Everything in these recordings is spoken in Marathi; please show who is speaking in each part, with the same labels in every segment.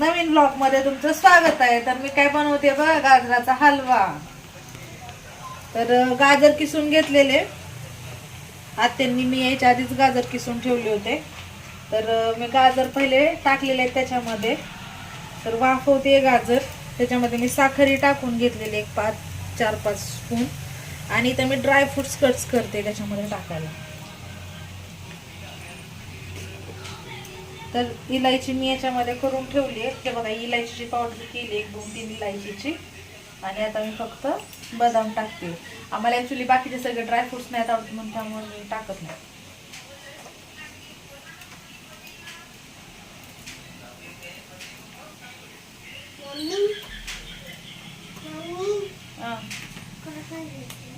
Speaker 1: नवीन ब्लॉगमध्ये तुमचं स्वागत आहे. तर मी काय बनवते बघा गाजराचा हलवा. तर गाजर किसून घेतलेले. आत्यांनी मी यायच्या आधीच गाजर किसून ठेवले होते. तर मी गाजर पहिले टाकलेले आहेत त्याच्यामध्ये. तर वाफवते गाजर. त्याच्यामध्ये मी साखरही टाकून घेतलेली एक पाच चार पाच स्पून. आणि इथं मी ड्रायफ्रूट्स कट्स करते त्याच्यामध्ये टाकायला. तर इलायची मी याच्यामध्ये करून ठेवली आहे ते बघा इलायचीची पावडर केली एक दोन तीन इलायचीची. आणि आता मी फक्त बदाम टाकते. आम्हाला ॲक्च्युली बाकीचे सगळे ड्रायफ्रुट्स नाही आवडत म्हणून त्यामुळे मी टाकत नाही हा.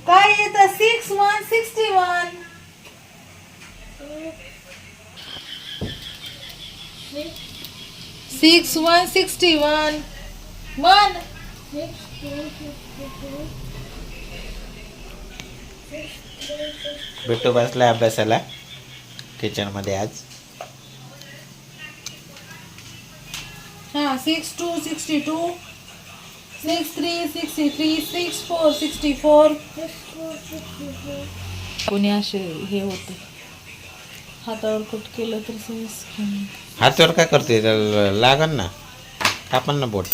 Speaker 1: काय येतं six one sixty one six one sixty one one
Speaker 2: Bittu बसलाय अभ्यासाला. किचनमध्ये आज.
Speaker 1: हा six two sixty two six three sixty three six four sixty four कोणी असे हे होते? हातावर कट केलं तर.
Speaker 2: हातावर काय करते लागन ना. कापन ना बोट.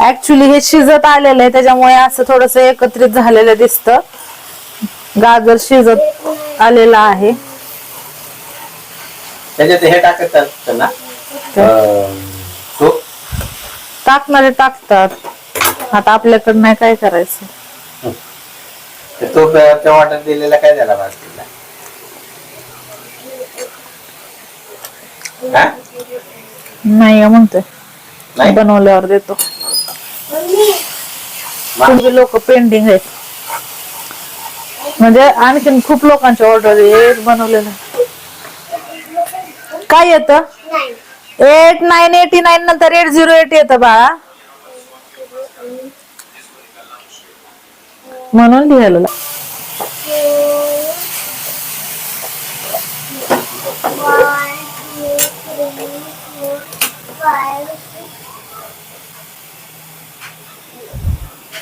Speaker 1: ऍक्च्युली हे शिजत आलेलं आहे त्याच्यामुळे असं थोडस एकत्रित झालेलं दिसतं. गाजर शिजत आलेलं आहे.
Speaker 2: त्याच्यात हे टाकत असतं ना अं,
Speaker 1: टाकणारे टाकतात. आता आपल्याकडं नाही काय करायचं.
Speaker 2: ते तूप त्या वाटत दिलेला काय झाला हा?
Speaker 1: नाही म्हणतोय.
Speaker 2: नाही?
Speaker 1: बनवल्यावर देतो. तुमचे लोक पेंडिंग आहेत. म्हणजे आणखीन खूप लोकांची ऑर्डर एक बनवलेलं. काय येतं? एट नाईन एटी नाईन नंतर एट झिरो एट येतं बाळा. म्हणून लिहायला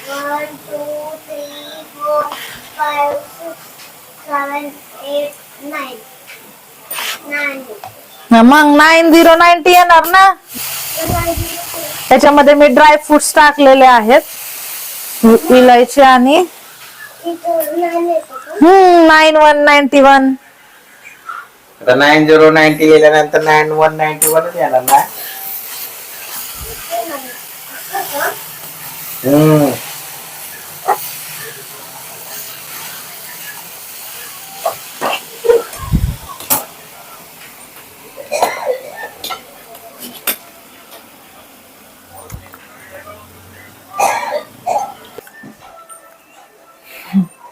Speaker 3: One, two, three, four, five, six. Seven, eight, nine.
Speaker 1: हा, मग नाईन झिरो नाईन्टी येणार ना त्याच्यामध्ये मी ड्राय फ्रुट्स टाकलेले आहेत इलायची आणि
Speaker 3: का?
Speaker 1: Hmm nine one ninety one
Speaker 2: आता नाईन झिरो नाईन्टी गेल्यानंतर नाईन वन नाईन्टी वनच येणार ना हम्म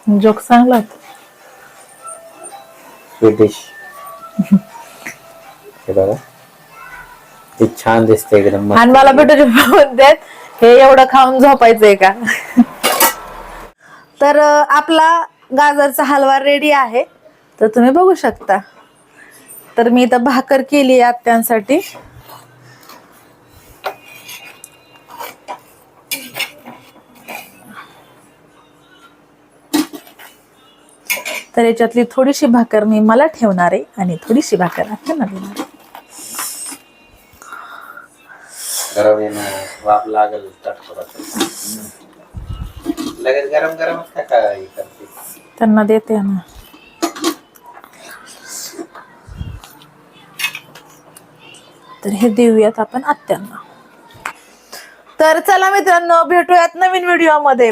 Speaker 1: जोक चांगला.
Speaker 2: स्वीटिश हे बघा ते छान दिसते एकदम.
Speaker 1: आणि मला भेटू म्हणतात हे एवढं खाऊन झोपायचंय का? तर आपला गाजरचा हलवा रेडी आहे. तर तुम्ही बघू शकता. तर मी इथं भाकर केली आत्यांसाठी. तर याच्यातली थोडीशी भाकर मी मला ठेवणार आहे आणि थोडीशी भाकर आत्यांना देणार आहे.
Speaker 2: गरम लागल. लगेच गरम गरम का काय करते
Speaker 1: त्यांना देते ना तर हे देऊयात आपण आत्यांना तर चला मित्रांनो भेटूयात नवीन व्हिडिओमध्ये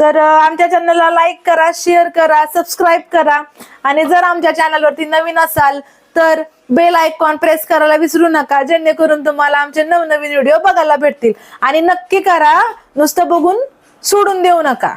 Speaker 1: तर आमच्या चॅनलला लाईक करा शेअर करा सबस्क्राईब करा. आणि जर आमच्या चॅनलवरती नवीन असाल तर बेल आयकॉन प्रेस करायला विसरू नका. जेणेकरून तुम्हाला आमचे नवनवीन व्हिडिओ बघायला भेटतील. आणि नक्की करा नुसतं बघून सोडून देऊ नका.